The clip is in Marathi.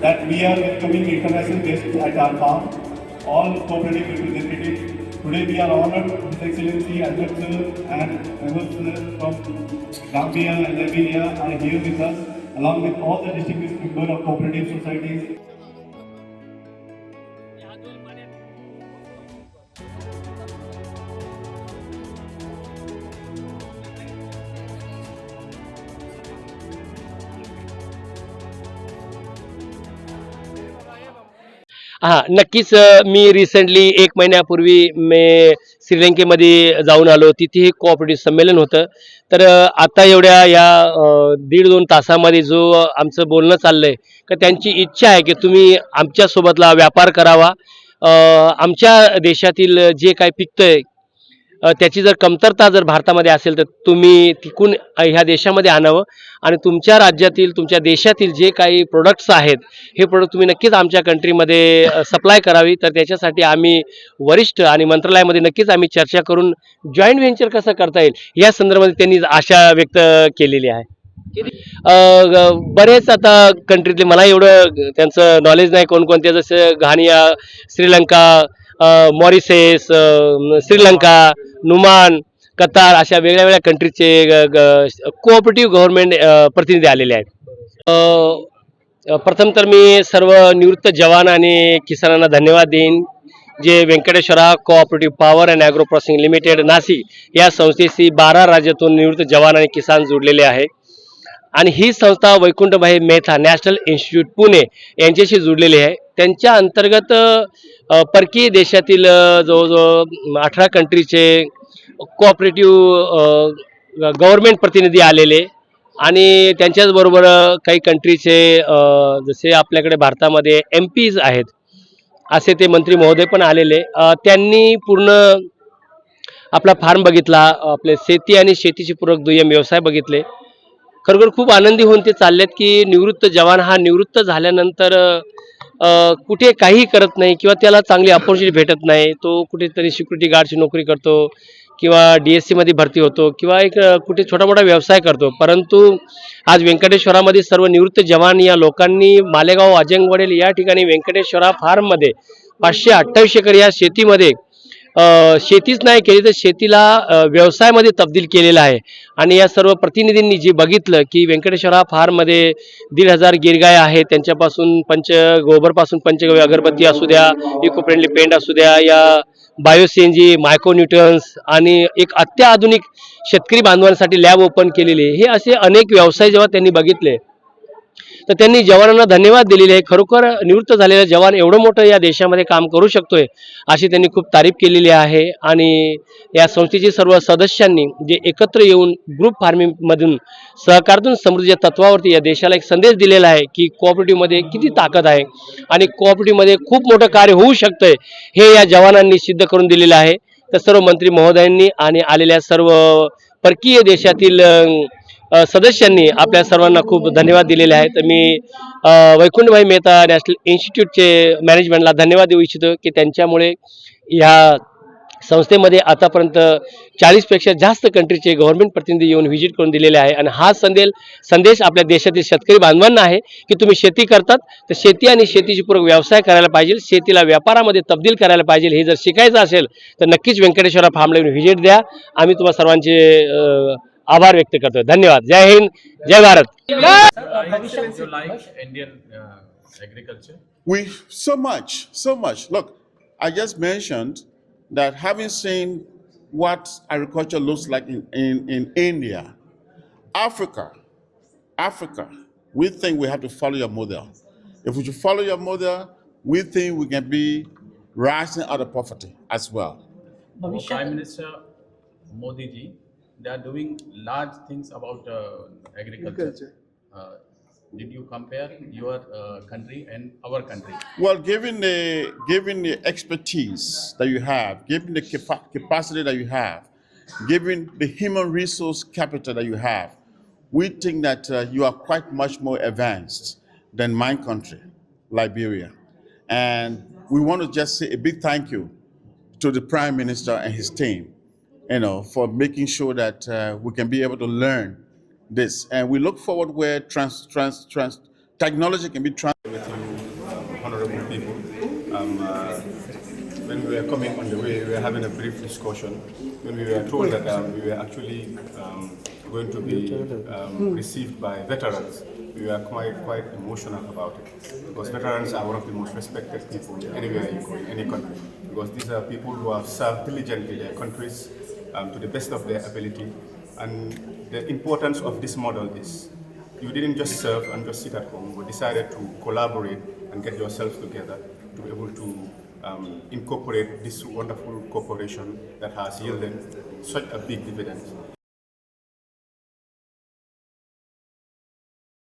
that we are becoming international guests at our farm, all cooperative representatives. Today we are honored His Excellency sir and Ahmed sir uh, from Gambia and Liberia are here with us along with all the distinguished members of cooperative societies. हा नक्कीच मी रिसेंटली एक महिन्यापूर्वी मी श्रीलंकेमध्ये जाऊन आलो. तिथेही कोऑपरेटिव्ह संमेलन होतं. तर आता एवढ्या या दीड दोन तासामध्ये जो आमचं बोलणं चाललंय का त्यांची इच्छा आहे की तुम्ही आमच्यासोबतला व्यापार करावा. आमच्या देशातील जे काही पिकतंय आहे त्याची जर कमतरता जर भारतामध्ये असेल तर तुम्ही तिकून ह्या देशामध्ये आणावं. आणि तुमच्या राज्यातील तुमच्या देशातील जे काही प्रोडक्ट्स आहेत हे प्रोडक्ट तुम्ही नक्कीच आमच्या कंट्रीमध्ये सप्लाय करावी. तर त्याच्यासाठी आम्ही वरिष्ठ आणि मंत्रालयामध्ये नक्कीच आम्ही चर्चा करून जॉईंट व्हेंचर कसं करता येईल या संदर्भात त्यांनी आशा व्यक्त केलेली आहे. बरेच आता कंट्रीतले मला एवढं त्यांचं नॉलेज नाही कोणकोणते जसं घानिया श्रीलंका मॉरिसेस श्रीलंका नुमान कतार अशा वेगळ्या वेगळ्या कंट्रीचे कोऑपरेटिव्ह गव्हर्नमेंट प्रतिनिधी आलेले आहेत. प्रथम तर मी सर्व निवृत्त जवान आणि किसानांना धन्यवाद देईन. जे Venkateshwara cooperative power and agro processing limited Nashik या संस्थेशी बारा राज्यातून निवृत्त जवान आणि किसान जोडलेले आहे. आणि ही संस्था वैकुंठभाई मेहता नॅशनल इन्स्टिट्यूट पुणे यांच्याशी जुडलेली आहे. त्यांच्या अंतर्गत परकीय देशातील जवळजवळ अठरा कंट्रीचे कोऑपरेटिव्ह गव्हर्मेंट प्रतिनिधी आलेले आणि त्यांच्याचबरोबर काही कंट्रीचे जसे आपल्याकडे भारतामध्ये एम पीज आहेत असे ते मंत्री महोदय पण आलेले. त्यांनी पूर्ण आपला फार्म बघितला आपले शेती आणि शेतीचे पूरक दुय्यम व्यवसाय बघितले. खरोखर खूप आनंदी होऊन ते चाललेत की निवृत्त जवान हा निवृत्त झाल्यानंतर कुठे काही करत नाही किंवा त्याला चांगली अपॉर्च्युनिटी भेटत नाही तो कुठेतरी सिक्युरिटी गार्डची नोकरी करतो किंवा डी एस सीमध्ये भरती होतो किंवा एक कुठे छोटा मोठा व्यवसाय करतो. परंतु आज व्यंकटेश्वरामध्ये सर्व निवृत्त जवान या लोकांनी मालेगाव अजंग वडील या ठिकाणी व्यंकटेश्वरा फार्ममध्ये पाचशे अठ्ठावीस एकर या शेतीमध्ये शेतीच नाही केली तर शेतीला व्यवसायामध्ये तब्दील केलेला आहे. आणि या सर्व प्रतिनिधींनी जे बघितलं की व्यंकटेश्वरा फार्ममध्ये दीड हजार गिरगाय आहेत. त्यांच्यापासून पंच गोबरपासून पंचगव्य अगरबत्ती असू द्या इको फ्रेंडली पेंट असू द्या या बायोसीएनजी मायक्रोन्यूट्रन्स आणि एक अत्याधुनिक शेतकरी बांधवांसाठी लॅब ओपन केलेली हे असे अनेक व्यवसाय जेव्हा त्यांनी बघितले तर त्यांनी जवानांना धन्यवाद दिलेले आहे. खरोखर निवृत्त झालेला जवान एवढं मोठं या देशामध्ये काम करू शकतोय अशी त्यांनी खूप तारीफ केलेली आहे. आणि या संस्थेचे सर्व सदस्यांनी जे एकत्र येऊन ग्रुप फार्मिंगमधून सहकारातून समृद्धीच्या तत्वावरती या देशाला एक संदेश दिलेला आहे की कोऑपरेटिव्हमध्ये किती ताकद आहे आणि कोऑपरेटिव्हमध्ये खूप मोठं कार्य होऊ शकतंय हे या जवानांनी सिद्ध करून दिलेलं आहे. तर सर्व मंत्री महोदयांनी आणि आलेल्या सर्व परकीय देशातील सदस्यांनी आपल्या सर्वांना खूप धन्यवाद दिलेले आहेत. तर मी वैकुंठभाई मेहता नॅशनल इन्स्टिट्यूटचे मॅनेजमेंटला धन्यवाद देऊ इच्छितो की त्यांच्यामुळे ह्या संस्थेमध्ये आतापर्यंत चाळीसपेक्षा जास्त कंट्रीचे गव्हर्नमेंट प्रतिनिधी येऊन व्हिजिट करून दिलेले आहे. आणि हा संदेश संदेश आपल्या देशातील शेतकरी बांधवांना आहे की तुम्ही शेती करतात तर शेती आणि शेतीची पूरक व्यवसाय करायला पाहिजे शेतीला व्यापारामध्ये तब्दील करायला पाहिजे हे जर शिकायचं असेल तर नक्कीच व्यंकटेश्वरा फार्मला येऊन व्हिजिट द्या. आम्ही तुम्हाला सर्वांचे आभार व्यक्त करतो धन्यवाद जय हिंद जय Bharat I think you like Indian uh, agriculture. We so much, so much. Look, I just mentioned that having seen what agriculture looks like in, in, in India, Africa, Africa, we think we have to follow your model. If we should follow your model, we think we can be rising out of poverty as well. Our Prime Minister Modi ji, they are doing large things about uh, agriculture. Uh, did you compare your uh, country and our country? Well, given the given the expertise that you have, given the capa- capacity that you have, given the human resource capital that you have, we think that uh, you are quite much more advanced than my country, Liberia. And we want to just say a big thank you to the Prime Minister and his team, you know, for making sure that uh, we can be able to learn this. And we look forward where trans, trans, trans, technology can be trans. with you, honorable people. Um, uh, when we were coming on the way, we were having a brief discussion. When we were told that um, we were actually um, going to be um, received by veterans, we were quite quite emotional about it because veterans are one of the most respected people anywhere you go in any country because these are people who have served diligently their countries um, to the best of their ability. And the importance of this model is you didn't just serve and just sit at home, but decided to collaborate and get yourselves together to be able to um, incorporate this wonderful corporation that has yielded such a big dividend.